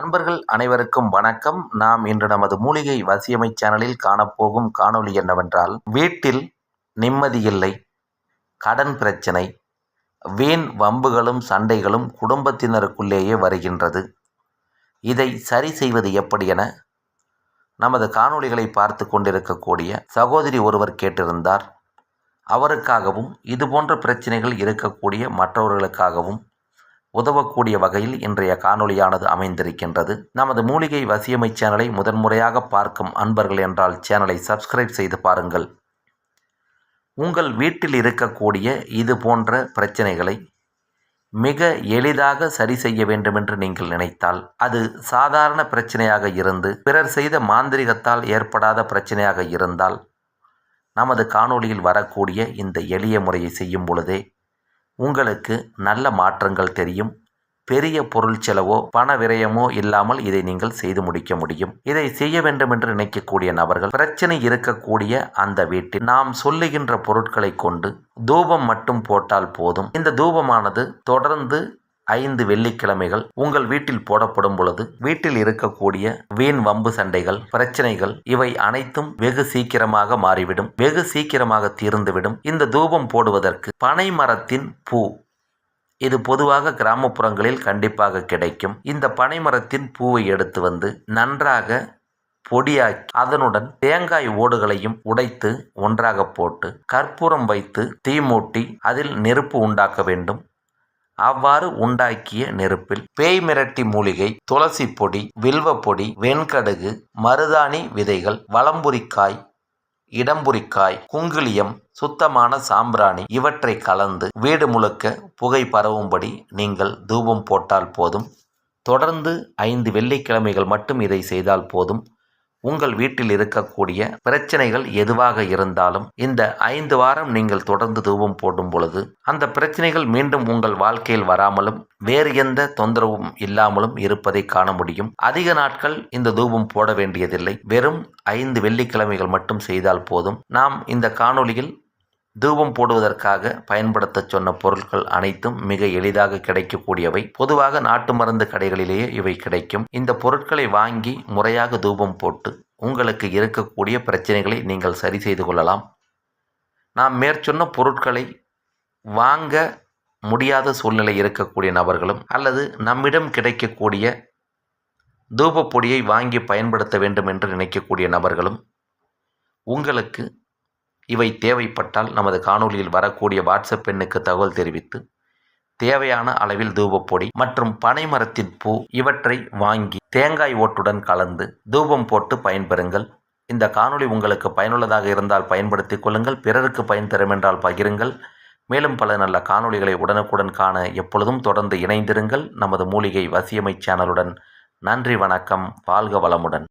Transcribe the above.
நண்பர்கள் அனைவருக்கும் வணக்கம். நாம் இன்று நமது மூலிகை வசியமை சேனலில் காணப்போகும் காணொளி என்னவென்றால் வீட்டில் நிம்மதியில்லை கடன் பிரச்சனை வீண் வம்புகளும் சண்டைகளும் குடும்பத்தினருக்குள்ளேயே வருகின்றது. இதை சரி செய்வது எப்படி என நமது காணொளிகளை பார்த்து கொண்டிருக்கக்கூடிய சகோதரி ஒருவர் கேட்டிருந்தார். அவருக்காகவும் இதுபோன்ற பிரச்சனைகள் இருக்கக்கூடிய மற்றவர்களுக்காகவும் உதவக்கூடிய வகையில் இன்றைய காணொளியானது அமைந்திருக்கின்றது. நமது மூலிகை வசியமை சேனலை முதன்முறையாக பார்க்கும் அன்பர்கள் என்றால் சேனலை சப்ஸ்கிரைப் செய்து பாருங்கள். உங்கள் வீட்டில் இருக்கக்கூடிய இது போன்ற பிரச்சனைகளை மிக எளிதாக சரி செய்ய வேண்டுமென்று நீங்கள் நினைத்தால் அது சாதாரண பிரச்சனையாக இருந்து பிறர் செய்த மாந்திரிகத்தால் ஏற்படாத பிரச்சனையாக இருந்தால் நமது காணொளியில் வரக்கூடிய இந்த எளிய முறையை செய்யும் பொழுதே உங்களுக்கு நல்ல மாற்றங்கள் தெரியும். பெரிய பொருள் செலவோ பண விரயமோ இல்லாமல் இதை நீங்கள் செய்து முடிக்க முடியும். இதை செய்ய வேண்டும் என்று நினைக்கக்கூடிய நபர்கள் பிரச்சனை இருக்கக்கூடிய அந்த வீட்டில் நாம் சொல்லுகின்ற பொருட்களை கொண்டு தூபம் மட்டும் போட்டால் போதும். இந்த தூபமானது தொடர்ந்து ஐந்து வெள்ளிக்கிழமைகள் உங்கள் வீட்டில் போடப்படும் பொழுது வீட்டில் இருக்கக்கூடிய வீண் வம்பு சண்டைகள் பிரச்சனைகள் இவை அனைத்தும் வெகு சீக்கிரமாக மாறிவிடும். வெகு சீக்கிரமாக தீர்ந்துவிடும். இந்த தூபம் போடுவதற்கு பனை மரத்தின் பூ இது பொதுவாக கிராமப்புறங்களில் கண்டிப்பாக கிடைக்கும். இந்த பனைமரத்தின் பூவை எடுத்து வந்து நன்றாக பொடியாக்கி அதனுடன் தேங்காய் ஓடுகளையும் உடைத்து ஒன்றாக போட்டு கற்பூரம் வைத்து தீ மூட்டி அதில் நெருப்பு உண்டாக்க வேண்டும். அவ்வாறு உண்டாக்கிய நெருப்பில் பேய் மிரட்டி மூலிகை துளசி பொடி வில்வ பொடி வெண்கடுகு மருதாணி விதைகள் வளம்புரிக்காய் இடம்புரிக்காய் குங்கிலியம் சுத்தமான சாம்பிராணி இவற்றை கலந்து வீடு முழுக்க புகை பரவும்படி நீங்கள் தூபம் போட்டால் போதும். தொடர்ந்து ஐந்து வெள்ளிக்கிழமைகள் மட்டும் இதை செய்தால் போதும். உங்கள் வீட்டில் இருக்கக்கூடிய பிரச்சனைகள் எதுவாக இருந்தாலும் இந்த ஐந்து வாரம் நீங்கள் தொடர்ந்து தூபம் போடும் பொழுது அந்த பிரச்சனைகள் மீண்டும் உங்கள் வாழ்க்கையில் வராமலும் வேறு எந்த தொந்தரவும் இல்லாமலும் இருப்பதை காண முடியும். அதிக நாட்கள் இந்த தூபம் போட வேண்டியதில்லை. வெறும் ஐந்து வெள்ளிக்கிழமைகள் மட்டும் செய்தால் போதும். நாம் இந்த காணொளியில் தூபம் போடுவதற்காக பயன்படுத்த சொன்ன பொருட்கள் அனைத்தும் மிக எளிதாக கிடைக்கக்கூடியவை. பொதுவாக நாட்டு மருந்து கடைகளிலேயே இவை கிடைக்கும். இந்த பொருட்களை வாங்கி முறையாக தூபம் போட்டு உங்களுக்கு இருக்கக்கூடிய பிரச்சனைகளை நீங்கள் சரி செய்து கொள்ளலாம். நாம் மேற்சொன்ன பொருட்களை வாங்க முடியாத சூழ்நிலை இருக்கக்கூடிய நபர்களும் அல்லது நம்மிடம் கிடைக்கக்கூடிய தூபப்பொடியை வாங்கி பயன்படுத்த வேண்டும் என்று நினைக்கக்கூடிய நபர்களும் உங்களுக்கு இவை தேவைப்பட்டால் நமது காணொலியில் வரக்கூடிய வாட்ஸ்அப் எண்ணுக்கு தகவல் தெரிவித்து தேவையான அளவில் தூபப்பொடி மற்றும் பனைமரத்தின் பூ இவற்றை வாங்கி தேங்காய் ஓட்டுடன் கலந்து தூபம் போட்டு பயன்பெறுங்கள். இந்த காணொளி உங்களுக்கு பயனுள்ளதாக இருந்தால் பயன்படுத்திக் கொள்ளுங்கள். பிறருக்கு பயன் தரும் என்றால் பகிருங்கள். மேலும் பல நல்ல காணொளிகளை உடனுக்குடன் காண எப்பொழுதும் தொடர்ந்து இணைந்திருங்கள். நமது மூலிகை வசியமை சேனலுடன் நன்றி வணக்கம். வாழ்க வளமுடன்.